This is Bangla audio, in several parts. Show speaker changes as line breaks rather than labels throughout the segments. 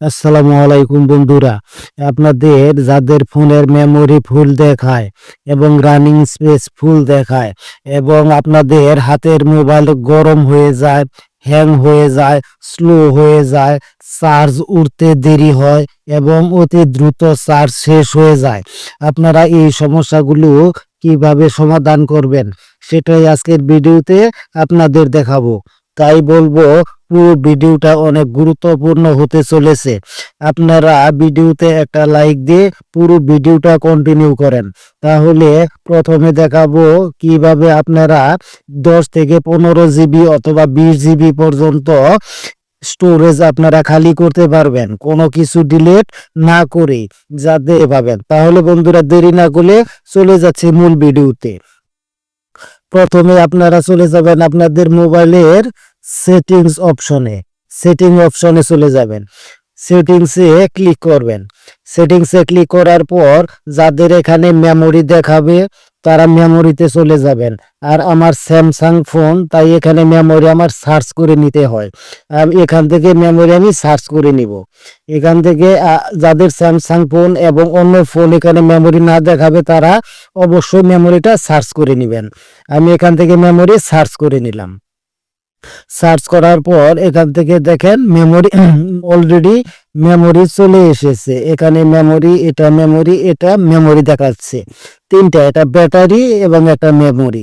আসসালামু আলাইকুম বন্ধুরা। আপনাদের যাদের ফোনের মেমোরি ফুল দেখায় এবং রানিং স্পেস ফুল দেখায় এবং আপনাদের হাতের মোবাইল গরম হয়ে যায় হ্যাং হয়ে যায় স্লো হয়ে যায় চার্জ উঠতে দেরি হয় এবং অতি দ্রুত চার্জ শেষ হয়ে যায়, আপনারা এই সমস্যাগুলো কীভাবে সমাধান করবেন সেটাই আজকের ভিডিওতে আপনাদের দেখাবো। তাই বলব পুরো ভিডিওটা অনেক গুরুত্বপূর্ণ হতে চলেছে। আপনারা ভিডিওতে একটা লাইক দিয়ে পুরো ভিডিওটা কন্টিনিউ করেন। তাহলে প্রথমে দেখাবো কীভাবে আপনারা দশ থেকে পনেরো জিবি অথবা বিশ জিবি পর্যন্ত স্টোরেজ আপনারা খালি করতে পারবেন। কোনো কিছু ডিলিট না করে যাতে পাবেন। তাহলে বন্ধুরা দেরি না করলে চলে যাচ্ছে মূল ভিডিওতে। প্রথমে আপনারা চলে যাবেন আপনাদের মোবাইলের সেটিংস অপশনে সেটিং অপশনে চলে যাবেন। সেটিংসে ক্লিক করবেন। সেটিংসে ক্লিক করার পর যাদের এখানে মেমোরি দেখাবে, তারা মেমোরিতে চলে যাবেন। আর আমার স্যামসাং ফোন তাই এখানে মেমোরি আমার সার্চ করে নিতে হয়। আর এখান থেকে মেমোরি আমি সার্চ করে নিব। এখান থেকে যাদের স্যামসাং ফোন এবং অন্য ফোন এখানে মেমোরি না দেখাবে, তারা অবশ্যই মেমোরিটা সার্চ করে নেবেন। আমি এখান থেকে মেমোরি সার্চ করে নিলাম। সার্চ করার পর এখান থেকে দেখেন মেমোরি অলরেডি মেমোরি চলে এসেছে। এখানে মেমোরি এটা মেমোরি এটা মেমোরি দেখাচ্ছে। তিনটা, এটা ব্যাটারি এবং একটা মেমোরি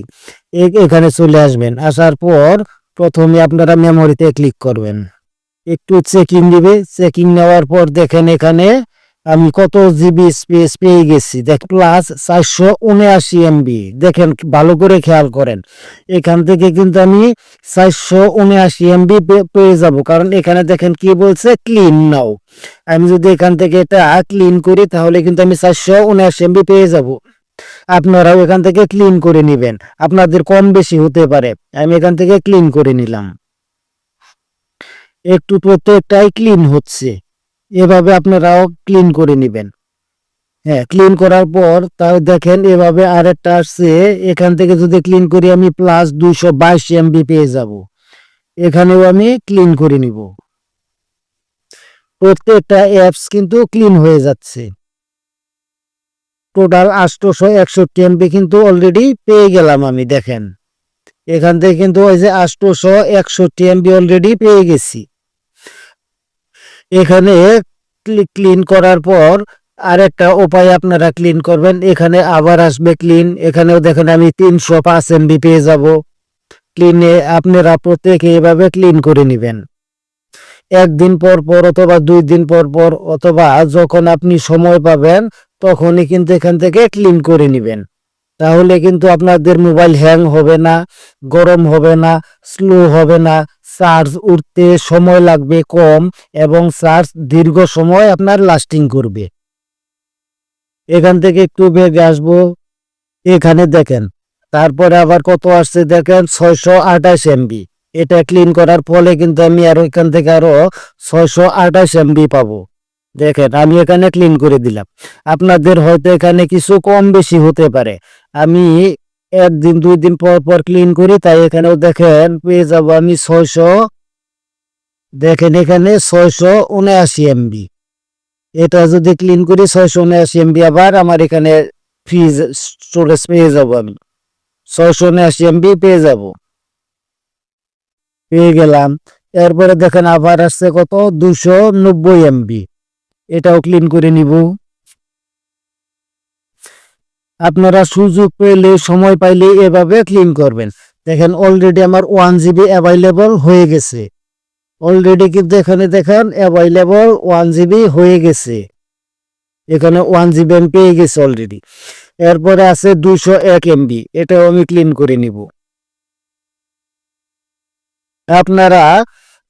এখানে চলে আসবেন। আসার পর প্রথমে আপনারা মেমোরিতে ক্লিক করবেন। একটু চেকিং দিবে। চেকিং নেওয়ার পর দেখেন এখানে আমি কত জিবি স্পেস পেয়ে গেছি। দেখ প্লাস চারশো উনআশি এমবি দেখেন, ভালো করে খেয়াল করেন। এখান থেকে কিন্তু আমি চারশো উনআশি এমবি পেয়ে যাব। কারণ এখানে দেখেন কি বলছে? ক্লিন নাও আমি যদি এখান থেকে এটা ক্লিন করি, তাহলে কিন্তু আমি চারশো উনআশি এমবি পেয়ে যাব। আপনারাও এখান থেকে ক্লিন করে নেবেন। আপনাদের কম বেশি হতে পারে। আমি এখান থেকে ক্লিন করে নিলাম। একটু প্রত্যেকটাই ক্লিন হচ্ছে। এভাবে আপনারাও ক্লিন করে নেবেন। হ্যাঁ ক্লিন করার পর তাও দেখেন এভাবে আরেকটা আসছে। এখান থেকে যদি ক্লিন করি আমি প্লাস দুইশো বাইশ এমবি পেয়ে যাব। এখানেও আমি ক্লিন করে নিব। প্রত্যেকটা অ্যাপস কিন্তু ক্লিন হয়ে যাচ্ছে। টোটাল আটশোশো একষট্টি এমবি কিন্তু অলরেডি পেয়ে গেলাম আমি, দেখেন। এখান থেকে কিন্তু ওই যে আটশোশো একষট্টি এমবি অলরেডি পেয়ে গেছি। এখানে ক্লিন করার পর আরেকটা উপায় আপনারা ক্লিন করবেন। এখানে আবার আসবে ক্লিন এখানেও দেখেন আমি তিনশো পাঁচ এমবি পেয়ে যাব। ক্লিনে আপনারা প্রত্যেকে এভাবে ক্লিন করে নেবেন। একদিন পর পর অথবা দুই দিন পর পর অথবা যখন আপনি সময় পাবেন, তখনই কিন্তু এখান থেকে ক্লিন করে নেবেন। তাহলে কিন্তু আপনাদের মোবাইল হ্যাং হবে না, গরম হবে না স্লো হবে না চার্জ উঠতে সময় লাগবে কম এবং চার্জ দীর্ঘ সময় আপনার লাস্টিং করবে। এখান থেকে একটু বেগে আসব, এখানে দেখেন, তারপরে আবার কত আসছে দেখেন, ছয়শো আঠাশ এমবি এটা ক্লিন করার ফলে কিন্তু আমি আরও এখান থেকে আরও ছয়শো আঠাশ এমবি পাবো। দেখেন, আমি এখানে ক্লিন করে দিলাম। আপনাদের হয়তো এখানে কিছু কম বেশি হতে পারে। আমি একদিন দুই দিন পর পর ক্লিন করি, তাই এখানেও দেখেন, পেয়ে যাব আমি ছয়শো। দেখেন এখানে ছয়শো উনআশি এমবি এটা যদি ক্লিন করি, ছয়শো উনআশি এমবি আবার আমার এখানে ফ্রিজ স্টোরেজ পেয়ে যাব আমি। ছয়শো উনআশি এমবি পেয়ে যাব। পেয়ে গেলাম। এরপরে দেখেন আবার আসছে কত? দুশো নব্বই এমবি এটাও ক্লিন করে নিব। আপনারা সুযোগ পেলে, সময় পাইলে এভাবে ক্লিন করবেন। দেখেন অলরেডি আমার ওয়ান জিবি অ্যাভাইলেবল হয়ে গেছে। অলরেডি কিন্তু এখানে দেখেন অ্যাভাইলেবল ওয়ান জিবি হয়ে গেছে। এখানে ওয়ান জিবি আমি পেয়ে গেছি অলরেডি এরপরে আছে দুশো এক এমবি এটাও আমি ক্লিন করে নিব। আপনারা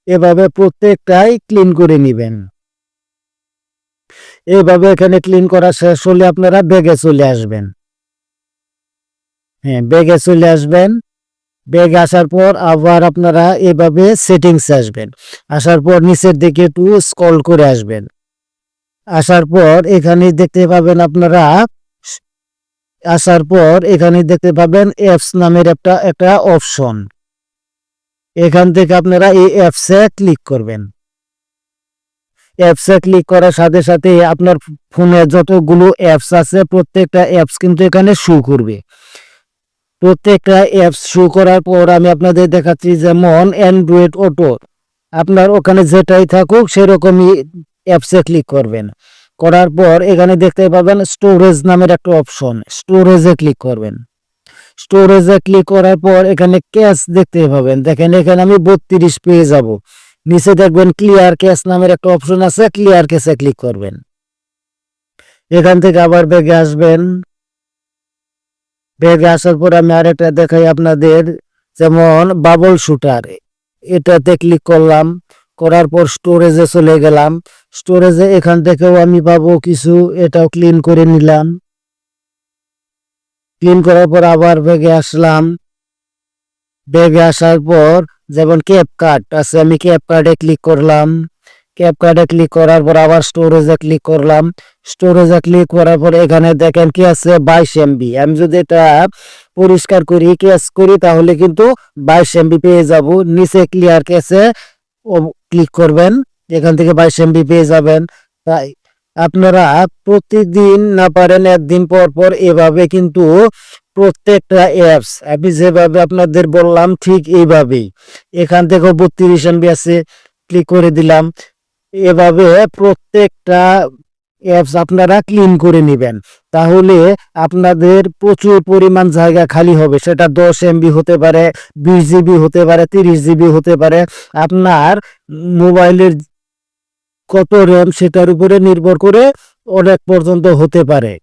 এভাবে প্রত্যেকটাই ক্লিন করে নিবেন। এইভাবে এখানে ক্লিন করা শেষ হলে আপনারা ব্যাগে চলে আসবেন। হ্যাঁ ব্যাগে চলে আসবেন। ব্যাগ আসার পর আবার আপনারা এভাবে সেটিংস আসবেন। আসার পর নিচের দিকে একটু স্ক্রল করে আসবেন। আসার পর এখানে দেখতে পাবেন আপনারা, আসার পর এখানে দেখতে পাবেন অ্যাপস নামের একটা একটা অপশন এখান থেকে আপনারা এই অ্যাপসে ক্লিক করবেন। অ্যাপসে ক্লিক করার সাথে সাথে আপনার ফোনে যতগুলো অ্যাপস আছে, প্রত্যেকটা অ্যাপস কিন্তু এখানে শো করবে। প্রত্যেকটা অ্যাপস শো করার পর আমি আপনাদের দেখাচ্ছি যেমন অ্যান্ড্রয়েড অটো আপনার ওখানে যেটাই থাকুক, সেরকমই অ্যাপসে ক্লিক করবেন। করার পর এখানে দেখতে পাবেন স্টোরেজ নামের একটা অপশন স্টোরেজে ক্লিক করবেন। স্টোরেজে ক্লিক করার পর এখানে ক্যাশ দেখতে পাবেন। দেখেন এখানে আমি বত্রিশ পেয়ে যাব। নিচে দেখবেন ক্লিয়ার ক্যাশ নামের একটা অপশন আছে ক্লিয়ার ক্যাশে ক্লিক করবেন। এখান থেকে আবার ব্যাগে আসবেন। ব্যাগে আসার পর আমি আরেকটা দেখাই আপনাদের, যেমন বাবল শুটার এটাতে ক্লিক করলাম, করার পর স্টোরেজে চলে গেলাম। স্টোরেজে এখান থেকেও আমি পাবো কিছু, এটাও ক্লিন করে নিলাম। ক্লিন করার পর আবার ব্যাগে আসলাম। ব্যাগে আসার পর যেমন ক্যাপ কার্ড আছে, আমি ক্যাপ কার্ডে ক্লিক করলাম। ক্যাপ কার্ডে ক্লিক করার পর আবার স্টোরেজে ক্লিক করলাম। স্টোরেজে ক্লিক করার পর এখানে দেখেন কি আছে? বাইশ এমবি আমি যদি এটা পরিষ্কার করি ক্যাশ করি, তাহলে কিন্তু বাইশ এমবি পেয়ে যাব। নিচে ক্লিয়ার ক্যাশে ক্লিক করবেন, এখান থেকে বাইশ এমবি পেয়ে যাবেন। তাই আপনারা প্রতিদিন না পারেন, একদিন পর পর এভাবে কিন্তু প্রত্যেকটা অ্যাপস আমি যেভাবে আপনাদের বললাম ঠিক এইভাবেই। এখান থেকেও বত্রিশ এমবি আছে ক্লিক করে দিলাম। এভাবে প্রত্যেকটা অ্যাপস আপনারা ক্লিন করে নেবেন। তাহলে আপনাদের প্রচুর পরিমাণ জায়গা খালি হবে। সেটা দশ এমবি হতে পারে, বিশ জিবি হতে পারে, তিরিশ জিবি হতে পারে। আপনার মোবাইলের কত র্যাম সেটার উপরে নির্ভর করে অনেক পর্যন্ত হতে পারে।